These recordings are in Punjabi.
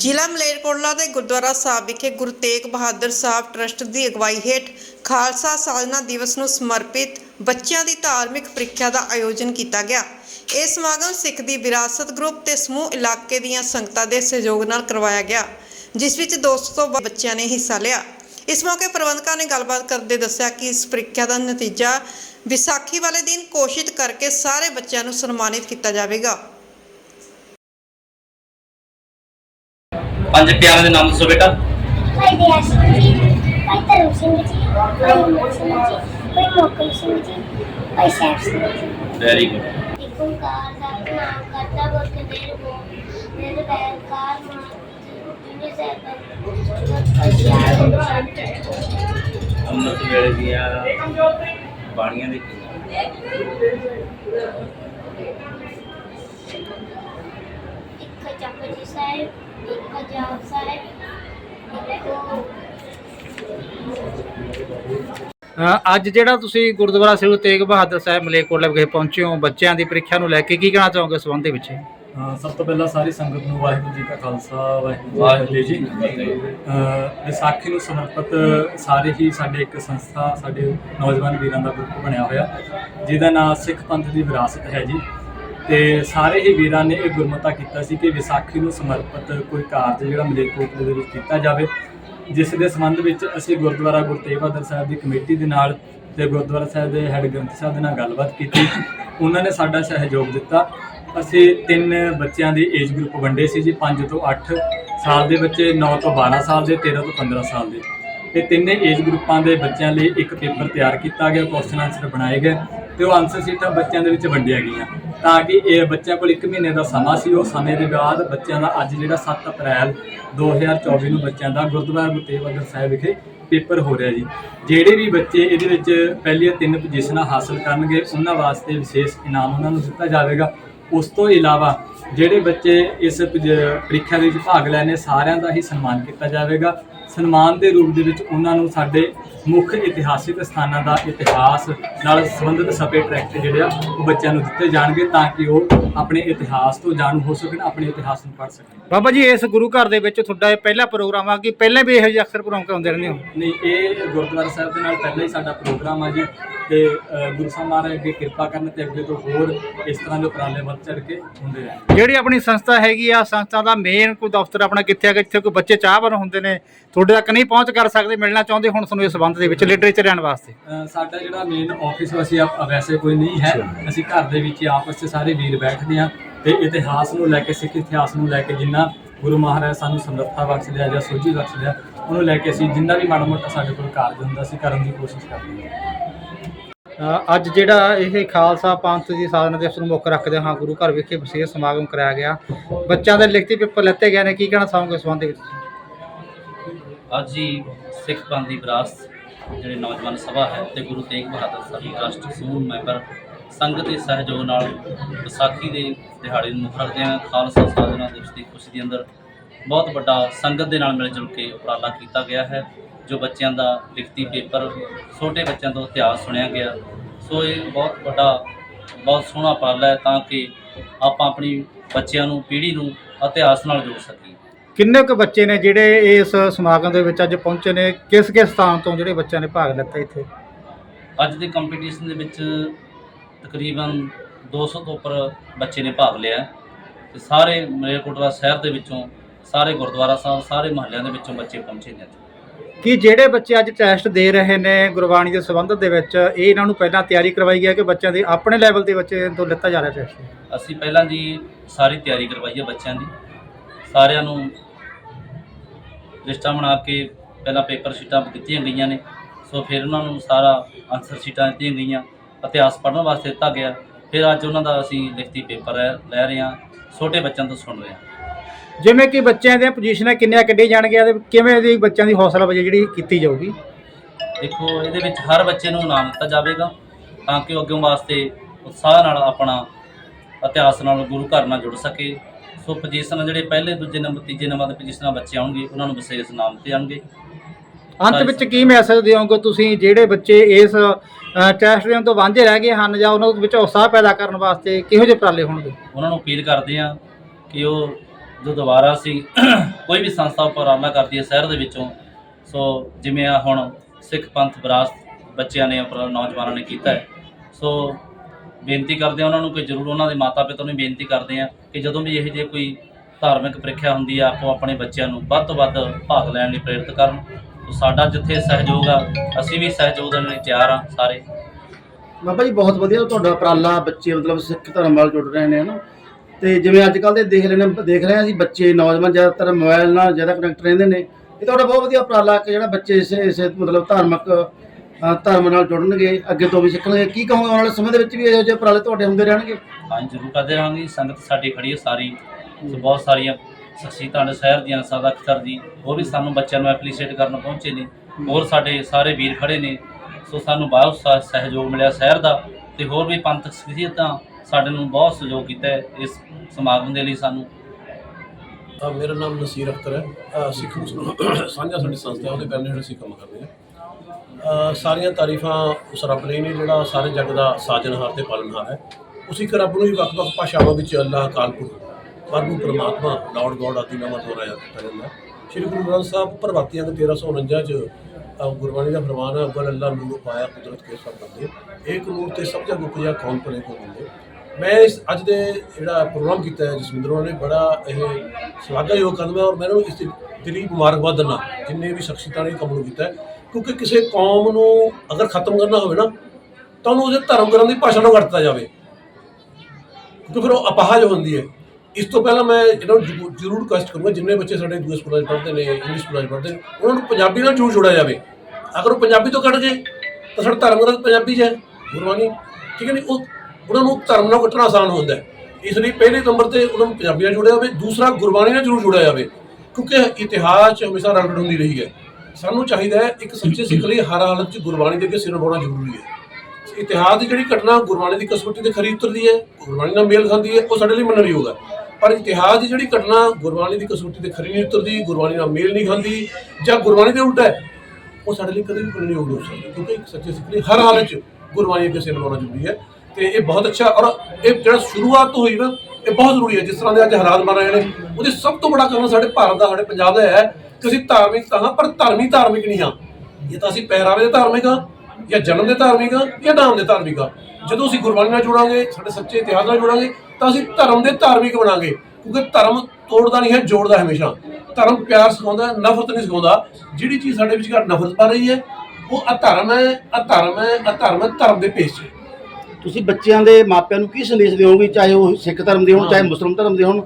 ਜ਼ਿਲ੍ਹਾ ਮਲੇਰਕੋਟਲਾ ਦੇ ਗੁਰਦੁਆਰਾ ਸਾਹਿਬ ਵਿਖੇ ਗੁਰੂ ਤੇਗ ਬਹਾਦਰ ਸਾਹਿਬ ਟਰੱਸਟ ਦੀ ਅਗਵਾਈ ਹੇਠ ਖਾਲਸਾ ਸਾਜਨਾ ਦਿਵਸ ਨੂੰ ਸਮਰਪਿਤ ਬੱਚਿਆਂ ਦੀ ਧਾਰਮਿਕ ਪ੍ਰੀਖਿਆ ਦਾ ਆਯੋਜਨ ਕੀਤਾ ਗਿਆ। ਇਹ ਸਮਾਗਮ ਸਿੱਖ ਦੀ ਵਿਰਾਸਤ ਗਰੁੱਪ ਤੇ ਸਮੂਹ ਇਲਾਕੇ ਦੀਆਂ ਸੰਗਤਾਂ ਦੇ ਸਹਿਯੋਗ ਨਾਲ ਕਰਵਾਇਆ ਗਿਆ, ਜਿਸ ਵਿੱਚ 200 ਤੋਂ ਵੱਧ ਬੱਚਿਆਂ ਨੇ ਹਿੱਸਾ ਲਿਆ। ਇਸ ਮੌਕੇ ਪ੍ਰਬੰਧਕਾਂ ਨੇ ਗੱਲਬਾਤ ਕਰਦੇ ਦੱਸਿਆ ਕਿ ਇਸ ਪ੍ਰੀਖਿਆ ਦਾ ਨਤੀਜਾ ਵਿਸਾਖੀ ਵਾਲੇ ਦਿਨ ਘੋਸ਼ਿਤ ਕਰਕੇ ਸਾਰੇ ਬੱਚਿਆਂ ਨੂੰ ਸਨਮਾਨਿਤ ਕੀਤਾ ਜਾਵੇਗਾ। ਪੰਜ ਪਿਆਰਿਆਂ ਦੇ ਨਾਮ ਦੱਸੋ ਬੇਟਾ। ਭਾਈ ਦਇਆ ਸਿੰਘ ਜੀ ਭਾਈ ਧਰਮ ਸਿੰਘ ਜੀ ਭਾਈ ਹਿੰਮਤ ਸਿੰਘ ਜੀ ਭਾਈ ਮੋਕਮ ਸਿੰਘ ਜੀ ਭਾਈ ਸਾਹਿਬ ਸਿੰਘ ਜੀ। ਵੈਰੀ ਗੁੱਡ ਇੱਕ ਓੰਕਾਰ ਦਾ ਨਾਮ ਕਰਤਾ ਗੁਰ ਕੇ ਦੇਰ ਕੋ ਮੇਰੇ ਬੈਰ ਕਾਰ ਮਾਂ ਜਿਨੇ ਸਾਹਿਬ ਅੰਮ੍ਰਿਤ ਵੇਲੇ ਦੀਆਂ ਬਾਣੀਆਂ ਦੇ ਕੀ ਸਾਹਿਬ ਇੱਕ ਸਾਹਿਬ ਅੱਜ ਜਿਹੜਾ ਤੁਸੀਂ ਗੁਰਦੁਆਰਾ ਸ੍ਰੀ ਗੁਰੂ ਤੇਗ ਬਹਾਦਰ ਸਾਹਿਬ ਮਲੇਰਕੋਟਲਾ ਵਿਖੇ ਪਹੁੰਚੇ ਹੋ ਬੱਚਿਆਂ ਦੀ ਪ੍ਰੀਖਿਆ ਨੂੰ ਲੈ ਕੇ ਕੀ ਕਹਿਣਾ ਚਾਹੋਗੇ ਸੰਬੰਧ ਦੇ ਵਿੱਚ? ਹਾਂ, ਸਭ ਤੋਂ ਪਹਿਲਾਂ ਸਾਰੀ ਸੰਗਤ ਨੂੰ ਵਾਹਿਗੁਰੂ ਜੀ ਕਾ ਖਾਲਸਾ ਵਾਹਿਗੁਰੂ ਵਾਹਿਗੁਰੂ ਜੀ। ਕੀ ਫਤਿਹ। ਅ, ਵਿਸਾਖੀ ਨੂੰ ਸਮਰਪਿਤ ਸਾਰੇ ਹੀ ਸਾਡੇ ਇੱਕ ਸੰਸਥਾ ਸਾਡੇ ਨੌਜਵਾਨ ਵੀਰਾਂ ਦਾ ਗਰੁੱਪ ਬਣਿਆ ਹੋਇਆ ਜਿਹਦਾ ਨਾਮ ਸਿੱਖ ਪੰਥ ਦੀ ਵਿਰਾਸਤ ਹੈ ਜੀ। ਤੇ ਸਾਰੇ ਹੀ ਵੀਰਾਂ ਨੇ ਇਹ ਗੁਰਮਤਾ ਕੀਤਾ ਸੀ ਕਿ ਵਿਸਾਖੀ ਨੂੰ ਸਮਰਪਿਤ ਕੋਈ ਕਾਰਜ ਜਿਹੜਾ ਮਲੇਰਕੋਟਲੇ ਦੇ ਵਿੱਚ ਕੀਤਾ ਜਾਵੇ, ਜਿਸ ਦੇ ਸੰਬੰਧ ਵਿੱਚ ਅਸੀਂ ਗੁਰਦੁਆਰਾ ਗੁਰੂ ਤੇਗ ਬਹਾਦਰ ਸਾਹਿਬ ਦੀ ਕਮੇਟੀ ਦੇ ਨਾਲ ਤੇ ਗੁਰਦੁਆਰਾ ਸਾਹਿਬ ਦੇ ਹੈੱਡ ਗ੍ਰੰਥੀ ਸਾਹਿਬ ਦੇ ਨਾਲ ਗੱਲਬਾਤ ਕੀਤੀ। ਉਹਨਾਂ ਨੇ ਸਾਡਾ ਸਹਿਯੋਗ ਦਿੱਤਾ। ਅਸੀਂ ਤਿੰਨ ਬੱਚਿਆਂ ਦੇ ਏਜ ਗਰੁੱਪ ਵੰਡੇ ਸੀ ਜੀ 5 ਤੋਂ 8 ਸਾਲ ਦੇ ਬੱਚੇ 9 ਤੋਂ 12 ਸਾਲ ਦੇ 13 ਤੋਂ 15 ਸਾਲ ਦੇ। ਇਹ ਤਿੰਨੇ ਏਜ ਗਰੁੱਪਾਂ ਦੇ ਬੱਚਿਆਂ ਲਈ ਇੱਕ ਪੇਪਰ ਤਿਆਰ ਕੀਤਾ ਗਿਆ ਕੁਐਸਚਨ ਆਨਸਰ ਬਣਾਏ ਗਏ ਤੇ ਉਹ ਆਨਸਰ ਸ਼ੀਟਾਂ ਬੱਚਿਆਂ ਦੇ ਵਿੱਚ ਵੰਡੀਆਂ ਗਈਆਂ। ਤਾਂ ਕਿ ਇਹ ਬੱਚਿਆਂ ਕੋਲ 1 ਮਹੀਨੇ ਦਾ ਸਮਾਂ ਸੀ, ਉਹ ਸਮੇਂ ਦੇ ਬਾਅਦ ਬੱਚਿਆਂ ਦਾ ਅੱਜ ਜਿਹੜਾ 7 ਅਪ੍ਰੈਲ 2024 ਨੂੰ ਬੱਚਿਆਂ ਦਾ ਗੁਰਦੁਆਰਾ ਗੁਰੂ ਤੇਗ ਬਹਾਦਰ ਸਾਹਿਬ ਵਿਖੇ ਪੇਪਰ ਹੋ ਰਿਹਾ ਜੀ। ਜਿਹੜੇ ਵੀ ਬੱਚੇ ਇਹਦੇ ਵਿੱਚ ਪਹਿਲੀਆਂ ਤਿੰਨ ਪੋਜੀਸ਼ਨਾਂ ਹਾਸਲ ਕਰਨਗੇ, ਉਹਨਾਂ ਵਾਸਤੇ ਵਿਸ਼ੇਸ਼ ਇਨਾਮ ਉਹਨਾਂ ਨੂੰ ਦਿੱਤਾ ਜਾਵੇਗਾ। ਉਸ ਤੋਂ ਇਲਾਵਾ ਜਿਹੜੇ ਬੱਚੇ ਇਸ ਪ੍ਰੀਖਿਆ ਦੇ ਵਿੱਚ ਭਾਗ ਲੈਣੇ, ਸਾਰਿਆਂ ਦਾ ਹੀ ਸਨਮਾਨ ਕੀਤਾ ਜਾਵੇਗਾ। ਸਨਮਾਨ ਦੇ ਰੂਪ ਦੇ ਵਿੱਚ ਉਹਨਾਂ ਨੂੰ ਸਾਡੇ ਮੁੱਖ ਇਤਿਹਾਸਿਕ ਸਥਾਨਾਂ ਦਾ ਇਤਿਹਾਸ ਨਾਲ ਸੰਬੰਧਿਤ ਸਪੇ ਟਰੈਕਟ ਜਿਹੜੇ ਆ ਉਹ ਬੱਚਿਆਂ ਨੂੰ ਦਿੱਤੇ ਜਾਣਗੇ ਤਾਂ ਕਿ ਉਹ ਆਪਣੇ ਇਤਿਹਾਸ ਤੋਂ ਜਾਣੂ ਹੋ ਸਕਣ ਆਪਣੇ ਇਤਿਹਾਸ ਨੂੰ ਪੜ੍ਹ ਸਕਣ। ਬਾਬਾ ਜੀ ਇਸ ਗੁਰੂ ਘਰ ਦੇ ਵਿੱਚ ਤੁਹਾਡਾ ਇਹ ਪਹਿਲਾ ਪ੍ਰੋਗਰਾਮ ਆ ਕਿ ਪਹਿਲੇ ਵੀ ਇਹੋ ਜਿਹੇ ਅਕਸਰ ਪ੍ਰੋਗਰਾਮ ਕਰਾਉਂਦੇ ਰਹਿੰਦੇ ਹੋ? ਨਹੀਂ ਇਹ ਗੁਰਦੁਆਰਾ ਸਾਹਿਬ ਦੇ ਨਾਲ ਪਹਿਲਾਂ ਹੀ ਸਾਡਾ ਪ੍ਰੋਗਰਾਮ ਆ ਜੀ। ਤੇ ਗੁਰੂ ਸਾਹਿਬ ਮਹਾਰਾਜ ਅੱਗੇ ਕਿਰਪਾ ਕਰਨ ਤੇ ਅੱਗੇ ਤੋਂ ਹੋਰ ਇਸ ਤਰ੍ਹਾਂ ਦੇ ਉਪਰਾਲੇ ਵੱਧ ਚੜ ਕੇ ਹੁੰਦੇ ਰਹਿਣ ਜਿਹੜੀ ਆਪਣੀ ਸੰਸਥਾ ਹੈਗੀ ਆ ਸੰਸਥਾ ਦਾ ਮੇਨ ਕੋਈ ਦਫ਼ਤਰ ਆਪਣਾ ਕਿੱਥੇ ਹੈਗਾ ਜਿੱਥੇ ਕੋਈ ਬੱਚੇ ਚਾਹਵਾਨ ਹੁੰਦੇ ਨੇ ਤੁਹਾਡੇ ਤੱਕ ਨਹੀਂ ਪਹੁੰਚ ਕਰ ਸਕਦੇ ਮਿਲਣਾ ਚਾਹੁੰਦੇ ਹੁਣ ਤੁਹਾਨੂੰ ਇਸ ਸੰਬੰਧ ਦੇ ਵਿੱਚ ਲਿਟਰੇਚਰ ਲੈਣ ਵਾਸਤੇ। ਅ, ਸਾਡਾ ਜਿਹੜਾ ਮੇਨ ਆਫਿਸ ਅਸੀਂ ਆਪ- ਵੈਸੇ ਕੋਈ ਨਹੀਂ ਹੈ। ਅਸੀਂ ਘਰ ਦੇ ਵਿੱਚ ਹੀ ਆਪਸ ਵਿੱਚ ਸਾਰੇ ਵੀਰ ਬੈਠਦੇ ਹਾਂ ਤੇ ਇਤਿਹਾਸ ਨੂੰ ਲੈ ਕੇ ਸਿੱਖ ਇਤਿਹਾਸ ਨੂੰ ਲੈ ਕੇ ਜਿੰਨਾ ਗੁਰੂ ਮਹਾਰਾਜ ਸਾਨੂੰ ਸਮਰੱਥਾ ਬਖਸ਼ਦੇ ਆ ਜਾਂ ਸੋਝੀ ਬਖਸ਼ਦੇ ਆ ਉਹਨੂੰ ਲੈ ਕੇ ਅਸੀਂ ਜਿੰਨਾ ਵੀ ਮਾੜਾ ਮੋਟਾ ਸਾਡੇ ਕੋਲ ਕਾਰਜ ਹੁੰਦਾ ਅਸੀਂ ਕਰਨ ਦੀ ਕੋਸ਼ਿਸ਼ ਕਰਦੇ ਹਾਂ। ਅੱਜ ਜਿਹੜਾ ਇਹ ਖਾਲਸਾ ਪੰਥ ਦੀ ਸਾਧਨਾ ਦਿਵਸ ਨੂੰ ਮੁੱਖ ਰੱਖਦੇ ਹਾਂ, ਗੁਰੂ ਘਰ ਵਿਖੇ ਵਿਸ਼ੇਸ਼ ਸਮਾਗਮ ਕਰਾਇਆ ਗਿਆ। ਬੱਚਿਆਂ ਦੇ ਲਿਖਤੀ ਪੇਪਰ ਲੱਤੇ ਗਏ ਨੇ, ਕੀ ਕਹਿਣਾ ਚਾਹੋਗੇ ਇਸ ਸੰਬੰਧ ਵਿੱਚ? ਅੱਜ ਹੀ ਸਿੱਖ ਪੰਥ ਦੀ ਵਿਰਾਸਤ ਜਿਹੜੇ ਨੌਜਵਾਨ ਸਭਾ ਹੈ ਤੇ ਗੁਰੂ ਤੇਗ ਬਹਾਦਰ ਸਾਹਿਬ ਰਾਸ਼ਟਰੀ ਸਮੂਹ ਮੈਂਬਰ ਸੰਗਤ ਦੇ ਸਹਿਯੋਗ ਨਾਲ ਵਿਸਾਖੀ ਦੇ ਦਿਹਾੜੇ ਨੂੰ ਮੁੱਖ ਰੱਖਦੇ ਹਾਂ। ਖਾਲਸਾ ਸਾਧਨਾ ਦਿਵਸ ਦੀ ਖੁਸ਼ੀ ਦੇ ਅੰਦਰ ਬਹੁਤ ਵੱਡਾ ਸੰਗਤ ਦੇ ਨਾਲ ਮਿਲ ਜੁਲ ਕੇ ਉਪਰਾਲਾ ਕੀਤਾ ਗਿਆ ਹੈ। ਜੋ ਬੱਚਿਆਂ ਦਾ ਲਿਖਤੀ ਪੇਪਰ ਛੋਟੇ ਬੱਚਿਆਂ ਤੋਂ ਇਤਿਹਾਸ ਸੁਣਿਆ ਗਿਆ। ਸੋ ਇਹ ਬਹੁਤ ਵੱਡਾ ਬਹੁਤ ਸੋਹਣਾ ਉਪਰਾਲਾ ਹੈ ਤਾਂ ਕਿ ਆਪਾਂ ਆਪਣੀ ਬੱਚਿਆਂ ਨੂੰ ਪੀੜ੍ਹੀ ਨੂੰ ਇਤਿਹਾਸ ਨਾਲ ਜੋੜ ਸਕੀਏ। ਕਿੰਨੇ ਕੁ ਬੱਚੇ ਨੇ ਜਿਹੜੇ ਇਸ ਸਮਾਗਮ ਦੇ ਵਿੱਚ ਅੱਜ ਪਹੁੰਚੇ ਨੇ? ਕਿਸ ਕਿਸ ਸਥਾਨ ਤੋਂ ਜਿਹੜੇ ਬੱਚਿਆਂ ਨੇ ਭਾਗ ਲਿੱਤਾ ਇੱਥੇ? ਅੱਜ ਦੇ ਕੰਪੀਟੀਸ਼ਨ ਦੇ ਵਿੱਚ ਤਕਰੀਬਨ 200 ਤੋਂ ਉੱਪਰ ਬੱਚੇ ਨੇ ਭਾਗ ਲਿਆ ਤੇ ਸਾਰੇ ਮਲੇਰਕੋਟਲਾ ਸ਼ਹਿਰ ਦੇ ਵਿੱਚੋਂ ਸਾਰੇ ਗੁਰਦੁਆਰਾ ਸਾਹਿਬ ਸਾਰੇ ਮਹੱਲਿਆਂ ਦੇ ਵਿੱਚੋਂ ਬੱਚੇ ਪਹੁੰਚੇ ਨੇ ਇੱਥੇ। ਕਿ ਜਿਹੜੇ ਬੱਚੇ ਅੱਜ ਟੈਸਟ ਦੇ ਰਹੇ ਨੇ ਗੁਰਬਾਣੀ ਦੇ ਸੰਬੰਧ ਦੇ ਵਿੱਚ, ਇਹ ਇਹਨਾਂ ਨੂੰ ਪਹਿਲਾਂ ਤਿਆਰੀ ਕਰਵਾਈ ਗਿਆ ਕਿ ਬੱਚਿਆਂ ਦੇ ਆਪਣੇ ਲੈਵਲ ਦੇ ਬੱਚੇ ਤੋਂ ਲਿੱਤਾ ਜਾ ਰਿਹਾ ਟੈਸਟ ਅਸੀਂ ਪਹਿਲਾਂ ਜੀ ਸਾਰੀ ਤਿਆਰੀ ਕਰਵਾਈ ਹੈ ਬੱਚਿਆਂ ਦੀ। ਸਾਰਿਆਂ ਨੂੰ ਲਿਸਟਾਂ ਬਣਾ ਕੇ ਪਹਿਲਾਂ ਪੇਪਰ ਸ਼ੀਟਾਂ ਦਿੱਤੀਆਂ ਗਈਆਂ ਨੇ। ਸੋ ਫਿਰ ਉਹਨਾਂ ਨੂੰ ਸਾਰਾ ਆਨਸਰ ਸ਼ੀਟਾਂ ਦਿੱਤੀਆਂ ਗਈਆਂ। ਇਤਿਹਾਸ ਪੜ੍ਹਨ ਵਾਸਤੇ ਦਿੱਤਾ ਗਿਆ। ਫਿਰ ਅੱਜ ਉਹਨਾਂ ਦਾ ਅਸੀਂ ਲਿਖਤੀ ਪੇਪਰ ਲੈ ਲੈ ਰਹੇ ਹਾਂ। ਛੋਟੇ ਬੱਚਿਆਂ ਤੋਂ ਸੁਣ ਰਹੇ ਹਾਂ। ਜਿਵੇਂ ਕਿ ਬੱਚਿਆਂ ਦੀਆਂ ਪੋਜੀਸ਼ਨਾਂ ਕਿੰਨੀਆਂ ਕੱਢੀਆਂ ਜਾਣਗੀਆਂ ਤੇ ਕਿਵੇਂ ਦੀ ਬੱਚਿਆਂ ਦੀ ਹੌਸਲਾ ਵਜੇ ਜਿਹੜੀ ਕੀਤੀ ਜਾਊਗੀ? ਦੇਖੋ ਇਹਦੇ ਵਿੱਚ ਹਰ ਬੱਚੇ ਨੂੰ ਇਨਾਮ ਦਿੱਤਾ ਜਾਵੇਗਾ ਤਾਂ ਕਿ ਉਹ ਅੱਗੇ ਵਾਸਤੇ ਉਤਸ਼ਾਹ ਨਾਲ ਆਪਣਾ ਇਤਿਹਾਸ ਨਾਲ ਗੁਰੂ ਘਰ ਨਾਲ ਜੁੜ ਸਕੇ। ਸੋ ਪੋਜੀਸ਼ਨ ਜਿਹੜੇ ਪਹਿਲੇ ਦੂਜੇ ਨੰਬਰ ਤੀਜੇ ਨੰਬਰ ਦੇ ਪੋਜੀਸ਼ਨਾਂ ਬੱਚੇ ਆਉਣਗੇ ਉਹਨਾਂ ਨੂੰ ਵਿਸ਼ੇਸ਼ ਇਨਾਮ ਦਿੱਤੇ ਜਾਣਗੇ। ਅੰਤ ਵਿੱਚ ਕੀ ਮੈਸੇਜ ਦਿਓਗੇ ਤੁਸੀਂ ਜਿਹੜੇ ਬੱਚੇ ਇਸ ਟੈਸਟ ਦੇ ਤੋਂ ਵਾਂਝੇ ਰਹਿ ਗਏ ਹਨ ਜਾਂ ਉਹਨਾਂ ਵਿੱਚ ਉਤਸ਼ਾਹ ਪੈਦਾ ਕਰਨ ਵਾਸਤੇ ਕਿਹੋ ਜਿਹੇ ਉਪਰਾਲੇ ਹੋਣਗੇ? ਉਹਨਾਂ ਨੂੰ ਅਪੀਲ ਕਰਦੇ ਹਾਂ ਕਿ ਉਹ ਜੋ ਦੁਬਾਰਾ ਅਸੀਂ ਕੋਈ ਵੀ ਸੰਸਥਾ ਉਪਰਾਲਾ ਕਰਦੀ ਹੈ ਸ਼ਹਿਰ ਦੇ ਵਿੱਚੋਂ, ਸੋ ਜਿਵੇਂ ਆ ਹੁਣ ਸਿੱਖ ਪੰਥ ਵਿਰਾਸਤ ਬੱਚਿਆਂ ਨੇ ਉਪਰਾਲਾ ਨੌਜਵਾਨਾਂ ਨੇ ਕੀਤਾ ਹੈ। ਸੋ ਬੇਨਤੀ ਕਰਦੇ ਆ ਉਹਨਾਂ ਨੂੰ ਕਿ ਜ਼ਰੂਰ ਉਹਨਾਂ ਦੇ ਮਾਤਾ ਪਿਤਾ ਨੂੰ ਵੀ ਬੇਨਤੀ ਕਰਦੇ ਆ ਕਿ ਜਦੋਂ ਵੀ ਇਹ ਜੇ ਕੋਈ ਧਾਰਮਿਕ ਪ੍ਰੀਖਿਆ ਹੁੰਦੀ ਆ, ਆਪੋ ਆਪਣੇ ਬੱਚਿਆਂ ਨੂੰ ਵੱਧ ਤੋਂ ਵੱਧ ਭਾਗ ਲੈਣ ਲਈ ਪ੍ਰੇਰਿਤ ਕਰਨ। ਸੋ ਸਾਡਾ ਜਿੱਥੇ ਸਹਿਯੋਗ ਆ, ਅਸੀਂ ਵੀ ਸਹਿਯੋਗ ਦੇਣ ਲਈ ਤਿਆਰ ਆ ਸਾਰੇ। ਬਾਬਾ ਜੀ, ਬਹੁਤ ਵਧੀਆ ਤੁਹਾਡਾ ਉਪਰਾਲਾ ਬੱਚੇ ਮਤਲਬ ਸਿੱਖ ਧਰਮ ਨਾਲ ਜੁੜ ਰਹੇ ਨੇ, ਹਨਾ? ਤੇ ਜਿਵੇਂ ਅੱਜ ਕੱਲ ਦੇ ਦੇਖ ਲੈਣੇ, ਦੇਖ ਰਹੇ ਹਾਂ ਅਸੀਂ ਬੱਚੇ, ਨੌਜਵਾਨ ਜ਼ਿਆਦਾਤਰ ਮੋਬਾਈਲ ਨਾਲ ਜ਼ਿਆਦਾ ਕਨੈਕਟ ਰਹਿੰਦੇ ਨੇ। ਇਹ ਤੁਹਾਡਾ ਬਹੁਤ ਵਧੀਆ ਉਪਰਾਲਾ ਕਿ ਜਿਹੜਾ ਬੱਚੇ ਇਸੇ ਇਸੇ ਮਤਲਬ ਧਾਰਮਿਕ ਧਰਮ ਨਾਲ ਜੁੜਨਗੇ, ਅੱਗੇ ਤੋਂ ਵੀ ਸਿੱਖਣਗੇ। ਕੀ ਕਹੋਗੇ ਆਉਣ ਵਾਲੇ ਸਮੇਂ ਦੇ ਵਿੱਚ ਵੀ ਇਹੋ ਜਿਹੇ ਉਪਰਾਲੇ ਤੁਹਾਡੇ ਹੁੰਦੇ ਰਹਿਣਗੇ? ਹਾਂ ਜ਼ਰੂਰ ਕਰਦੇ ਰਹਾਂਗੇ। ਸੰਗਤ ਸਾਡੀ ਖੜੀ ਹੈ ਸਾਰੀ। ਸੋ ਬਹੁਤ ਸਾਰੀਆਂ ਸ਼ਖਸੀਅਤਾਂ ਨੇ ਸ਼ਹਿਰ ਦੀਆਂ, ਸਾਦਾ ਅਖਤਰ ਦੀ ਉਹ ਵੀ ਸਾਨੂੰ ਬੱਚਿਆਂ ਨੂੰ ਐਪਰੀਸ਼ੀਏਟ ਕਰਨ ਪਹੁੰਚੇ ਨੇ। ਹੋਰ ਸਾਡੇ ਸਾਰੇ ਵੀਰ ਖੜੇ ਨੇ। ਸੋ ਸਾਨੂੰ ਬਹੁਤ ਸਹ- ਸਹਿਯੋਗ ਮਿਲਿਆ ਸ਼ਹਿਰ ਦਾ। ਤੇ ਹੋਰ ਵੀ ਪੰਥਕ ਸ਼ਖਸੀਅਤਾਂ ਸਾਡੇ ਨੂੰ ਬਹੁਤ ਸਹਿਯੋਗ ਕੀਤਾ ਹੈ ਇਸ ਸਮਾਗਮ ਦੇ ਲਈ ਸਾਨੂੰ। ਮੇਰਾ ਨਾਮ ਨਸੀਰ ਅਖਤਰ ਹੈ। ਸਿੱਖ ਮੁਸਲਮਾਨ ਸਾਂਝਾ ਸਾਡੀ ਸੰਸਥਾ ਹੈ, ਉਹਦੇ ਬੈਨਰ ਅਸੀਂ ਕੰਮ ਕਰਦੇ ਹਾਂ ਸਾਰੀਆਂ ਤਾਰੀਫਾਂ ਉਸ ਰੱਬ ਲਈ ਨੇ ਜਿਹੜਾ ਸਾਰੇ ਜੱਗ ਦਾ ਸਾਜਨਹਾਰ ਤੇ ਪਾਲਣਹਾਰ ਹੈ। ਉਸੇ ਇੱਕ ਰੱਬ ਨੂੰ ਹੀ ਵੱਖ-ਵੱਖ ਭਾਸ਼ਾਵਾਂ ਵਿੱਚ ਅੱਲਾਹ ਕਾਲਪੁਰ ਪ੍ਰਭੂ ਪਰਮਾਤਮਾ ਲਾਰਡ ਗੋਡ ਆਦਿ ਨਾਮਾਂ ਦੁਆਰਾ ਰਾਇਆ ਜਾਂਦਾ ਸ਼੍ਰੀ ਗੁਰੂ ਗ੍ਰੰਥ ਸਾਹਿਬ ਪ੍ਰਭਾਤੀਆਂ ਦੇ 1349 ਚ ਗੁਰਬਾਣੀ ਦਾ ਫਰਮਾਨ ਹੈ ਅਵਲ ਅੱਲਾਹ ਨੂਰ ਪਾਇਆ ਕੁਦਰਤ ਕੇ ਸਭ ਬੰਦੇ। ਇੱਕ ਨੂਰ ਤੇ ਸਭ ਜਗ ਉਪਜਿਆ ਕੌਣ ਭਲੇ ਕੋ ਬੰਦੇ। ਮੈਂ ਇਸ ਅੱਜ ਦੇ ਜਿਹੜਾ ਪ੍ਰੋਗਰਾਮ ਕੀਤਾ ਹੈ ਜਸਵਿੰਦਰ ਹੋਣਾ ਨੇ, ਬੜਾ ਇਹ ਸ਼ਲਾਘਾਯੋਗ ਕਦਮ ਹੈ ਔਰ ਮੈਂ ਇਹਨਾਂ ਨੂੰ ਇਸ ਦੀ ਦਿਲੀ ਮੁਬਾਰਕਬਾਦ ਦਿੰਦਾ ਜਿੰਨੇ ਵੀ ਸ਼ਖਸੀਅਤਾਂ ਨੇ ਕੰਮ ਨੂੰ ਕੀਤਾ ਹੈ। ਕਿਉਂਕਿ ਕਿਸੇ ਕੌਮ ਨੂੰ ਅਗਰ ਖਤਮ ਕਰਨਾ ਹੋਵੇ ਨਾ, ਤਾਂ ਉਹਨੂੰ ਉਹਦੇ ਧਰਮ ਗ੍ਰੰਥ ਦੀ ਭਾਸ਼ਾ ਨੂੰ ਵਰਤਿਆ ਜਾਵੇ। ਕਿਉਂਕਿ ਫਿਰ ਉਹ ਅਪਾਹਜ ਹੁੰਦੀ ਹੈ। ਇਸ ਤੋਂ ਪਹਿਲਾਂ ਮੈਂ ਇਹਨਾਂ ਨੂੰ ਜ਼ਰੂਰ- ਕਸ਼ਟ ਕਰੂੰਗਾ, ਜਿੰਨੇ ਬੱਚੇ ਸਾਡੇ ਦੂਜੇ ਸਕੂਲਾਂ 'ਚ ਪੜ੍ਹਦੇ ਨੇ ਇੰਗਲਿਸ਼ ਸਕੂਲਾਂ 'ਚ ਪੜ੍ਹਦੇ ਨੇ, ਉਹਨਾਂ ਨੂੰ ਪੰਜਾਬੀ ਨਾਲ ਜ਼ਰੂਰ ਜੋੜਿਆ ਜਾਵੇ। ਅਗਰ ਉਹ ਪੰਜਾਬੀ ਤੋਂ ਕੱਢ ਗਏ ਤਾਂ ਸਾਡਾ ਧਰਮ ਗ੍ਰੰਥ ਪੰਜਾਬੀ 'ਚ ਹੈ। ਗੁਰਬਾਣੀ ਠੀਕ ਹੈ ਨਹੀਂ ਉਹ ਉਹਨਾਂ ਨੂੰ ਧਰਮ ਨਾਲ ਕੱਟਣਾ ਆਸਾਨ ਹੁੰਦਾ ਇਸ ਲਈ ਪਹਿਲੇ ਨੰਬਰ ਤੇ ਉਹਨਾਂ ਨੂੰ ਪੰਜਾਬੀ ਨਾਲ ਜੋੜਿਆ ਜਾਵੇ, ਦੂਸਰਾ ਗੁਰਬਾਣੀ ਨਾਲ ਜ਼ਰੂਰ ਜੋੜਿਆ ਜਾਵੇ, ਕਿਉਂਕਿ ਇਤਿਹਾਸ 'ਚ ਹਮੇਸ਼ਾ ਰਲਟ ਹੁੰਦੀ ਰਹੀ ਹੈ। ਸਾਨੂੰ ਚਾਹੀਦਾ ਹੈ ਇੱਕ ਸੱਚੇ ਸਿੱਖ ਲਈ ਹਰ ਹਾਲਤ 'ਚ ਗੁਰਬਾਣੀ ਦੇ ਅੱਗੇ ਸਿਰ ਹੋਣਾ ਜ਼ਰੂਰੀ ਹੈ। ਇਤਿਹਾਸ ਦੀ ਜਿਹੜੀ ਘਟਨਾ ਗੁਰਬਾਣੀ ਦੀ ਕਸਵੱਟੀ ਤੇ ਖਰੀ ਉਤਰਦੀ ਹੈ, ਗੁਰਬਾਣੀ ਨਾਲ ਮੇਲ ਖਾਂਦੀ ਹੈ, ਉਹ ਸਾਡੇ ਲਈ ਮੰਨਣ ਯੋਗ ਹੈ। ਪਰ ਇਤਿਹਾਸ ਦੀ ਜਿਹੜੀ ਘਟਨਾ ਗੁਰਬਾਣੀ ਦੀ ਕਸਵੱਟੀ ਤੇ ਖਰੀ ਨਹੀਂ ਉਤਰਦੀ, ਗੁਰਬਾਣੀ ਨਾਲ ਮੇਲ ਨਹੀਂ ਖਾਂਦੀ ਜਾਂ ਗੁਰਬਾਣੀ ਦੇ ਉਲਟਾ ਹੈ, ਉਹ ਸਾਡੇ ਲਈ ਕਦੇ ਵੀ ਮੰਨਣ ਯੋਗ ਨਹੀਂ ਹੋ ਸਕਦੀ, ਕਿਉਂਕਿ ਇੱਕ ਸੱਚੇ ਸਿੱਖ ਲਈ ਹਰ ਹਾਲਤ 'ਚ ਗੁਰਬਾਣੀ ਅੱਗੇ ਸਿਰ ਨਿਭਾਉਣਾ ਜ਼ਰੂਰੀ ਹੈ। ਤੇ ਇਹ ਬਹੁਤ ਅੱਛਾ ਔਰ ਇਹ ਜਿਹੜਾ ਸ਼ੁਰੂਆਤ ਤੋਂ ਹੋਈ ਨਾ, ਇਹ ਬਹੁਤ ਜ਼ਰੂਰੀ ਹੈ, ਜਿਸ ਤਰ੍ਹਾਂ ਦੇ ਅੱਜ ਹਾਲਾਤ ਬਣ ਰਹੇ ਨੇ, ਉਹਦੇ ਸਭ ਤੋਂ ਬੜਾ ਕਾਰਨ ਸਾਡੇ ਭਾਰਤ ਦਾ, ਸਾਡੇ ਪੰਜਾਬ ਦਾ ਹੈ ਕਿ ਅਸੀਂ ਧਾਰਮਿਕ ਤਾਂ ਹਾਂ, ਪਰ ਧਰਮੀ ਧਾਰਮਿਕ ਨਹੀਂ ਹਾਂ। ਇਹ ਤਾਂ ਅਸੀਂ ਪਹਿਰਾਵੇ ਦੇ ਧਾਰਮਿਕ ਹਾਂ, ਜਾਂ ਜਨਮ ਦੇ ਧਾਰਮਿਕ ਹਾਂ, ਜਾਂ ਨਾਮ ਦੇ ਧਾਰਮਿਕ ਹਾਂ। ਜਦੋਂ ਅਸੀਂ ਗੁਰਬਾਣੀ ਨਾਲ ਜੁੜਾਂਗੇ, ਸਾਡੇ ਸੱਚੇ ਇਤਿਹਾਸ ਨਾਲ ਜੁੜਾਂਗੇ, ਤਾਂ ਅਸੀਂ ਧਰਮ ਦੇ ਧਾਰਮਿਕ ਬਣਾਂਗੇ, ਕਿਉਂਕਿ ਧਰਮ ਤੋੜਦਾ ਨਹੀਂ ਹੈ, ਜੋੜਦਾ ਹਮੇਸ਼ਾ। ਧਰਮ ਪਿਆਰ ਸਿਖਾਉਂਦਾ, ਨਫ਼ਰਤ ਨਹੀਂ ਸਿਖਾਉਂਦਾ। ਜਿਹੜੀ ਚੀਜ਼ ਸਾਡੇ ਵਿਚਕਾਰ ਨਫ਼ਰਤ ਪਾ ਰਹੀ ਹੈ, ਉਹ ਅਧਰਮ ਹੈ ਅਧਰਮ ਹੈ ਅਧਰਮ ਹੈ, ਧਰਮ ਦੇ ਪੇਸ਼ 'ਚ। ਤੁਸੀਂ ਬੱਚਿਆਂ ਦੇ ਮਾਪਿਆਂ ਨੂੰ ਕੀ ਸੰਦੇਸ਼ ਦਿਓਗੇ ਚਾਹੇ ਉਹ ਸਿੱਖ ਧਰਮ ਦੇ ਹੋਣ ਚਾਹੇ ਮੁਸਲਮਾਨ ਧਰਮ ਦੇ ਹੋਣ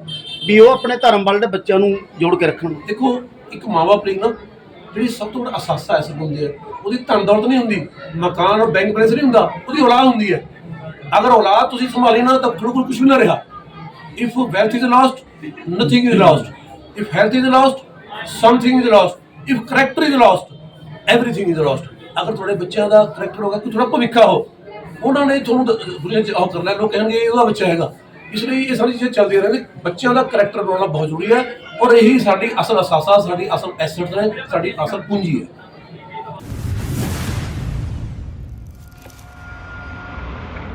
ਵੀ ਉਹ ਆਪਣੇ ਧਰਮ ਵੱਲ ਜਿਹੜੇ ਬੱਚਿਆਂ ਨੂੰ ਜੋੜ ਕੇ ਰੱਖਣ? ਦੇਖੋ ਇੱਕ ਮਾਂ-ਬਾਪ ਲਈ ਨਾ ਜਿਹੜੀ ਸਭ ਤੋਂ ਵੱਡਾ ਅਸਾਸਾ ਐਸਾ ਹੁੰਦੀ ਹੈ ਉਹਦੀ ਧਨ ਦੌਲਤ ਨਹੀਂ ਹੁੰਦੀ ਮਕਾਨ ਔਰ ਬੈਂਕ ਬੈਲੈਂਸ ਨਹੀਂ ਹੁੰਦਾ ਉਹਦੀ ਔਲਾਦ ਹੁੰਦੀ ਹੈ। ਅਗਰ ਔਲਾਦ ਤੁਸੀਂ ਸੰਭਾਲੀ ਨਾ ਤਾਂ ਤੁਹਾਡੇ ਕੋਲ ਕੁਝ ਵੀ ਨਾ ਰਿਹਾ। If wealth is lost nothing is lost if health is lost something is lost if character is lost everything is lost ਅਗਰ ਤੁਹਾਡੇ ਬੱਚਿਆਂ ਦਾ ਕਰੈਕਟਰ ਹੋਗਾ ਕਿ ਥੋੜਾ ਭਵਿੱਖਾ ਹੋ ਉਹਨਾਂ ਨੇ ਤੁਹਾਨੂੰ ਦ- ਦੁਨੀਆ 'ਚ ਉਹ ਕਰਨਾ ਲੋਕ ਕਹਿਣਗੇ ਇਹ ਉਹਦਾ ਬੱਚਾ ਹੈਗਾ। ਇਸ ਲਈ ਇਹ ਸਾਰੀ ਚੀਜ਼ਾਂ ਚੱਲਦੀਆਂ ਰਹਿੰਦੀਆਂ। ਬੱਚਿਆਂ ਦਾ ਕਰੈਕਟਰ ਬਣਾਉਣਾ ਬਹੁਤ ਜ਼ਰੂਰੀ ਹੈ। ਔਰ ਇਹੀ ਸਾਡੀ ਅਸਲ ਅਸਾਸਾ ਸਾਡੀ ਅਸਲ ਐਸੈਟ ਹੈ ਸਾਡੀ ਅਸਲ ਪੂੰਜੀ ਹੈ।